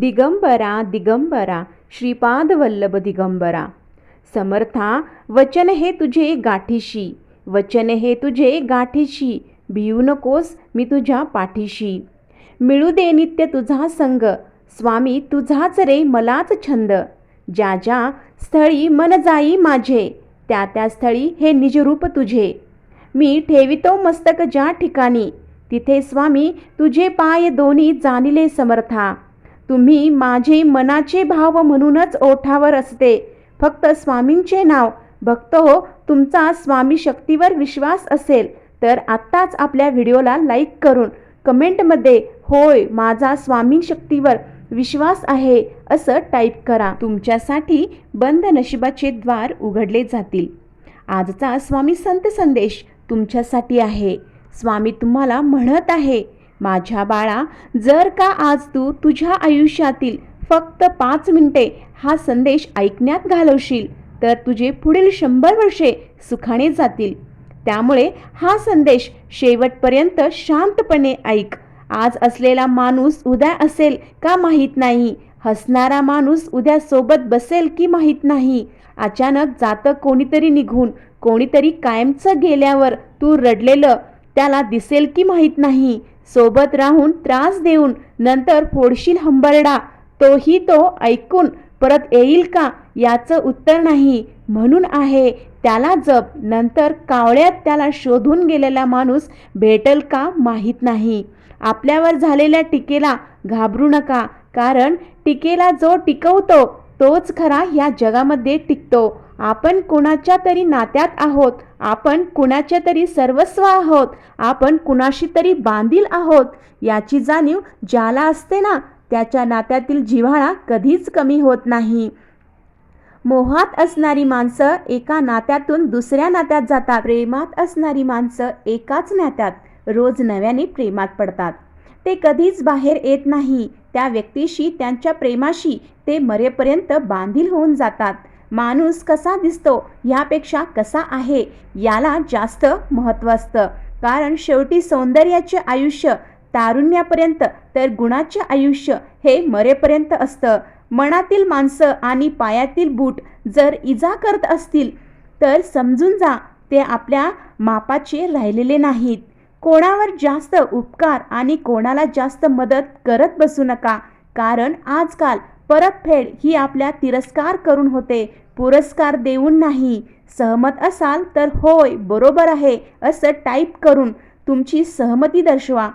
दिगंबरा दिगंबरा श्रीपाद वल्लभ दिगंबरा. समर्था वचन हे तुझे गाठीशी वचन हे तुझे गाठीशी भिऊ नकोस मी तुझ्या पाठीशी. मिळू दे नित्य तुझा संग स्वामी तुझाच रे मलाच छंद. ज्या ज्या स्थळी मन जाई माझे त्या त्या स्थळी हे निजरूप तुझे. मी ठेवितो मस्तक ज्या ठिकाणी तिथे स्वामी तुझे पाय दोन्ही जाणिले समर्था. तुम्ही माझे मनाचे भाव म्हणूनच ओठावर असते. फक्त स्वामींचे नाव. भक्त हो तुमचा स्वामी शक्तीवर विश्वास असेल तर आत्ताच आपल्या व्हिडिओला लाईक करून कमेंटमध्ये होय माझा स्वामी शक्तीवर विश्वास आहे असं टाईप करा. तुमच्यासाठी बंद नशिबाचे द्वार उघडले जातील. आजचा स्वामी संत संदेश तुमच्यासाठी आहे. स्वामी तुम्हाला म्हणत आहे माझ्या बाळा जर का आज तू तुझ्या आयुष्यातील फक्त पाच मिनिटे हा संदेश ऐकण्यात घालवशील तर तुझे पुढील शंभर वर्षे सुखाने जातील. त्यामुळे हा संदेश शेवटपर्यंत शांतपणे ऐक. आज असलेला माणूस उद्या असेल का माहीत नाही? हसणारा माणूस उद्या सोबत बसेल की माहीत नाही? अचानक जातं कोणीतरी निघून कोणीतरी कायमचं गेल्यावर तू रडलेलं त्याला दिसेल की माहीत नाही? सोबत राहून त्रास देऊन नंतर फोडशील हंबरडा. तोही तो ऐकून परत येईल का याचं उत्तर नाही. म्हणून आहे त्याला जप. नंतर कावळ्यात त्याला शोधून गेलेला माणूस भेटेल का माहीत नाही. आपल्यावर झालेल्या टीकेला घाबरू नका. कारण टीकेला जो टिकवतो तोच खरा या जगामध्ये टिकतो. आपण कोणाच्या तरी नात्यात आहोत. आपण कुणाच्या तरी सर्वस्व आहोत आपण कुणाशी तरी बांधील आहोत याची जाणीव ज्याला असते ना त्याच्या नात्यातील जिव्हाळा कधीच कमी होत नाही. मोहात असणारी माणसं एका नात्यातून दुसऱ्या नात्यात जातात. प्रेमात असणारी माणसं एकाच नात्यात रोज नव्याने प्रेमात पडतात. ते कधीच बाहेर येत नाही. त्या व्यक्तीशी त्यांच्या प्रेमाशी ते मरेपर्यंत बांधील होऊन जातात. माणूस कसा दिसतो ह्यापेक्षा कसा आहे याला जास्त महत्त्व असतं. कारण शेवटी सौंदर्याचे आयुष्य तारुण्यापर्यंत तर गुणाचे आयुष्य हे मरेपर्यंत असतं. मनातील माणसं आणि पायातील बूट जर इजा करत असतील तर समजून जा ते आपल्या मापाचे राहिलेले नाहीत. कोणावर जास्त उपकार आणि कोणाला जास्त मदत करत बसू नका. कारण आजकाल परतफेड ही आपल्या तिरस्कार करून होते. पुरस्कार देऊन नाही. सहमत असाल तर होय बरोबर आहे असं टाईप करून तुमची सहमती दर्शवा.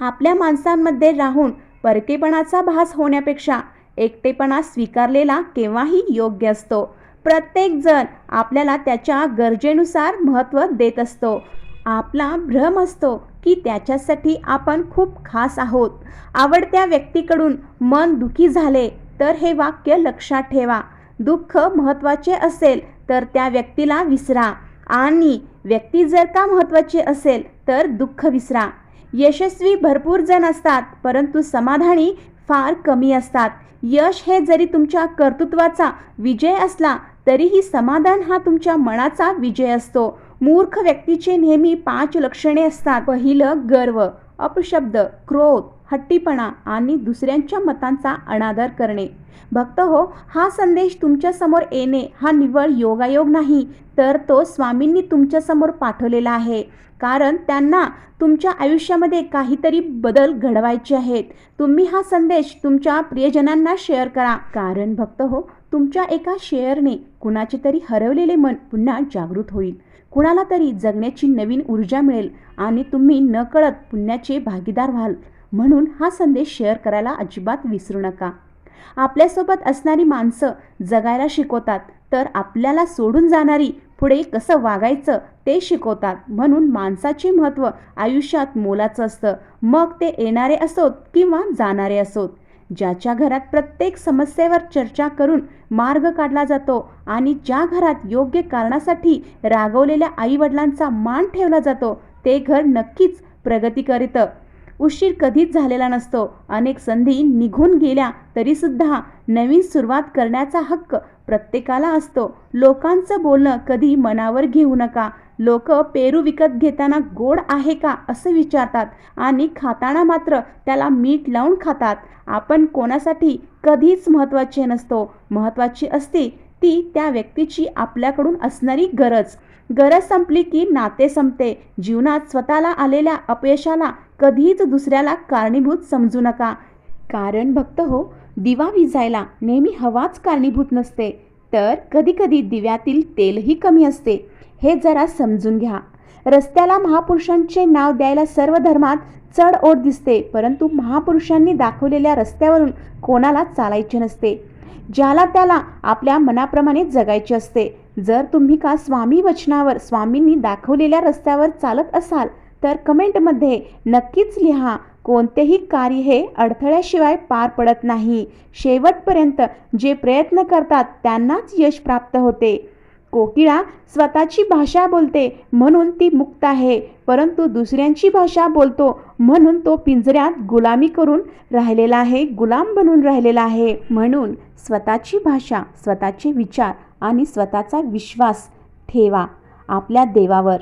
आपल्या माणसांमध्ये राहून परकेपणाचा भास होण्यापेक्षा एकटेपणा स्वीकारलेला केव्हाही योग्य असतो. प्रत्येकजण आपल्याला त्याच्या गरजेनुसार महत्त्व देत असतो. आपला भ्रम असतो की त्याच्यासाठी आपण खूप खास आहोत. आवडत्या व्यक्तीकडून मन दुखी झाले तर हे वाक्य लक्षात ठेवा. दुःख महत्त्वाचे असेल तर त्या व्यक्तीला विसरा. आणि व्यक्ती जर का महत्त्वाची असेल तर दुःख विसरा. यशस्वी भरपूर जण असतात परंतु समाधानी फार कमी असतात. यश हे जरी तुमच्या कर्तृत्वाचा विजय असला तरीही समाधान हा तुमच्या मनाचा विजय असतो. मूर्ख व्यक्तीचे नेहमी पाच लक्षणे असतात. पहिलं गर्व अपशब्द क्रोध हट्टीपणा आणि दुसऱ्यांच्या मतांचा अनादर करणे. भक्त हो हा संदेश तुमच्यासमोर येणे हा निव्वळ योगायोग नाही तर तो स्वामींनी तुमच्यासमोर पाठवलेला आहे. कारण त्यांना तुमच्या आयुष्यामध्ये काहीतरी बदल घडवायचे आहेत. तुम्ही हा संदेश तुमच्या प्रियजनांना शेअर करा. कारण भक्त हो तुमच्या एका शेअरने कुणाचे तरी हरवलेले मन पुन्हा जागृत होईल. कुणाला तरी जगण्याची नवीन ऊर्जा मिळेल आणि तुम्ही नकळत पुण्याचे भागीदार व्हाल म्हणून हा संदेश शेअर करायला अजिबात विसरू नका. आपल्यासोबत असणारी माणसं जगायला शिकवतात तर आपल्याला सोडून जाणारी पुढे कसं वागायचं ते शिकवतात म्हणून माणसाचे महत्त्व आयुष्यात मोलाचं असतं. मग ते येणारे असोत किंवा जाणारे असोत. ज्याच्या घरात प्रत्येक समस्येवर चर्चा करून मार्ग काढला जातो आणि ज्या घरात योग्य कारणासाठी रागवलेल्या आईवडिलांचा मान ठेवला जातो ते घर नक्कीच प्रगती करीतं उशीर कधीच झालेला नसतो. अनेक संधी निघून गेल्या तरीसुद्धा नवीन सुरुवात करण्याचा हक्क प्रत्येकाला असतो. लोकांचं बोलणं कधी मनावर घेऊ नका. लोक पेरू विकत घेताना गोड आहे का असं विचारतात आणि खाताना मात्र त्याला मीठ लावून खातात. आपण कोणासाठी कधीच महत्त्वाचे नसतो. महत्त्वाची असते ती त्या व्यक्तीची आपल्याकडून असणारी गरज. गरज संपली की नाते संपते. जीवनात स्वतःला आलेल्या अपयशाला कधीच दुसऱ्याला कारणीभूत समजू नका. कारण भक्त हो दिवा विजायला नेहमी हवाच कारणीभूत नसते. तर कधीकधी दिव्यातील तेलही कमी असते. हे जरा समजून घ्या. रस्त्याला महापुरुषांचे नाव द्यायला सर्व धर्मात चढ ओढ दिसते परंतु महापुरुषांनी दाखवलेल्या रस्त्यावरून कोणाला चालायचे नसते. ज्याला त्याला आपल्या मनाप्रमाणे जगायचे असते. जर तुम्ही का स्वामी वचनावर स्वामींनी दाखवलेल्या रस्त्यावर चालत असाल तर कमेंटमध्ये नक्कीच लिहा कोणतेही कार्य हे अडथळ्याशिवाय पार पडत नाही. शेवटपर्यंत जे प्रयत्न करतात त्यांनाच यश प्राप्त होते. कोकिळा स्वतःची भाषा बोलते म्हणून ती मुक्त आहे परंतु दुसऱ्यांची भाषा बोलतो म्हणून तो पिंजऱ्यात गुलामी करून राहिलेला आहे गुलाम बनून राहिलेला आहे. म्हणून स्वतःची भाषा स्वतःचे विचार आणि स्वतःचा विश्वास ठेवा आपल्या देवावर.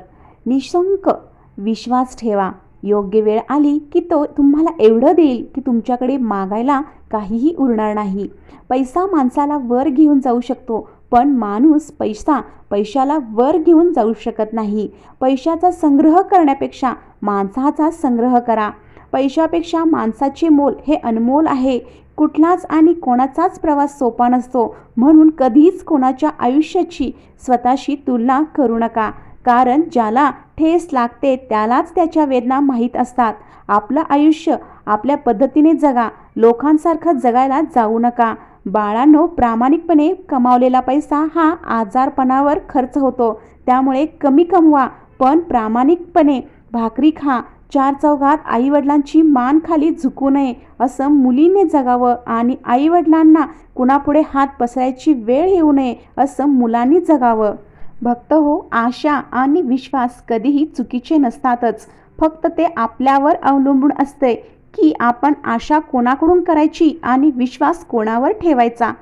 निशंक विश्वास ठेवा. योग्य वेळ आली की तो तुम्हाला एवढं देईल की तुमच्याकडे मागायला काहीही उरणार नाही. पैसा माणसाला वर घेऊन जाऊ शकतो पण माणूस पैसा पैशाला वर घेऊन जाऊ शकत नाही. पैशाचा संग्रह करण्यापेक्षा माणसाचा संग्रह करा. पैशापेक्षा माणसाचे मोल हे अनमोल आहे. कुठलाच आणि कोणाचाच प्रवास सोपा नसतो. म्हणून कधीच कोणाच्या आयुष्याची स्वतःशी तुलना करू नका. कारण ज्याला ठेस लागते त्यालाच त्याच्या वेदना माहीत असतात. आपलं आयुष्य आपल्या पद्धतीने जगा. लोकांसारखं जगायला जाऊ नका. बाळांनो प्रामाणिकपणे कमावलेला पैसा हा आजारपणावर खर्च होतो. त्यामुळे कमी कमवा पण प्रामाणिकपणे भाकरी खा. चार चौघात आईवडिलांची मान खाली झुकू नये असं मुलीने जगावं आणि आईवडिलांना कुणापुढे हात पसरायची वेळ येऊ नये असं मुलांनी जगावं. भक्त हो आशा आणि विश्वास कधीही चुकीचे नसतातच. फक्त ते आपल्यावर अवलंबून असते. की आपण आशा कोणाकडून करायची आणि विश्वास कोणावर ठेवायचा?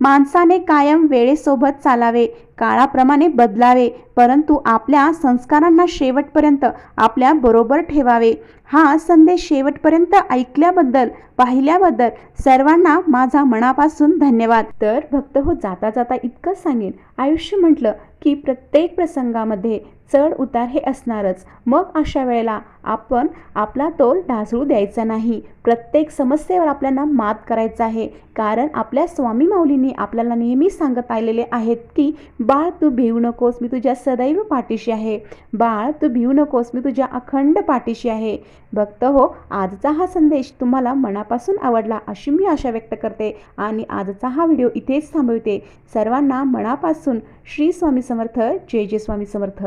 माणसाने कायम वेळेसोबत चालावे काळाप्रमाणे बदलावे परंतु आपल्या संस्कारांना शेवटपर्यंत आपल्या बरोबर ठेवावे. हा संदेश शेवटपर्यंत ऐकल्याबद्दल पाहिल्याबद्दल सर्वांना माझा मनापासून धन्यवाद. तर भक्त हो जाता जाता इतकंच सांगेन. आयुष्य म्हटलं की प्रत्येक प्रसंगामध्ये चढ उतार हे असणारच. मग अशा वेळेला आपण आपला तोल ढासळू द्यायचा नाही. प्रत्येक समस्येवर आपल्याला मात करायचं आहे. कारण आपल्या स्वामी माऊलींनी आपल्याला नेहमी सांगत आलेले आहेत की बाळ तू भिवू नकोस मी तुझ्या सदैव पाठीशी आहे. बाळ तू भिवू नकोस मी तुझ्या अखंड पाठीशी आहे. भक्त हो आजचा हा संदेश तुम्हाला मनापासून आवडला अशी मी आशा व्यक्त करते. आणि आजचा हा व्हिडिओ इथेच थांबवते. सर्वांना मनापासून श्री स्वामी समर्थ जय जय स्वामी समर्थ.